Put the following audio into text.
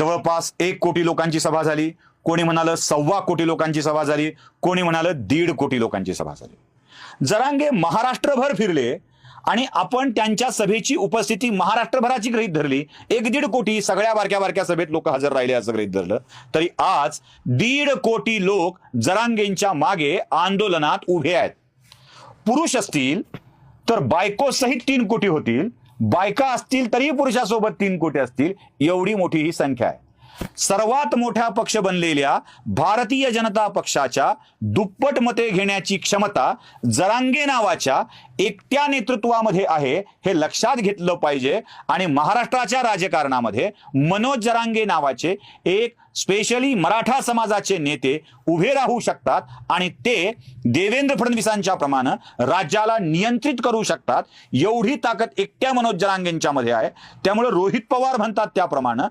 जवळपास एक कोटी लोकांची सभा झाली. कोणी म्हणालं सव्वा कोटी लोकांची सभा झाली. कोणी म्हणालं दीड कोटी लोकांची सभा झाली. जरांगे महाराष्ट्रभर फिरले आणि आपण त्यांच्या सभेची उपस्थिती महाराष्ट्रभराची गृहीत धरली. एक दीड कोटी सगळ्या बारक्या बारक्या सभेत लोक हजर राहिले असं गृहीत धरलं. तरी आज दीड कोटी लोक जरांगेंच्या मागे आंदोलनात उभे आहेत. पुरुष असतील तर बायको सहित तीन कोटी होतील. बायका असतील तरी पुरुषासोबत तीन कोटी असतील एवढी मोठी ही संख्या आहे. सर्वात मोठा पक्ष बनलेल्या भारतीय जनता पक्षाच्या दुप्पट मते घेण्याची क्षमता जरांगे नावाच्या एकट्या नेतृत्वामध्ये आहे हे लक्षात घेतलं पाहिजे. आणि महाराष्ट्राच्या राजकारणामध्ये मनोज जरांगे नावाचे एक स्पेशली मराठा समाजाचे नेते उभे राहू शकतात आणि ते देवेंद्र फडणवीसांच्या प्रमाणे राज्याला नियंत्रित करू शकतात. एवढी ताकद एकट्या मनोज जरांगेंच्या मध्ये आहे. त्यामुळे रोहित पवार म्हणतात त्याप्रमाणे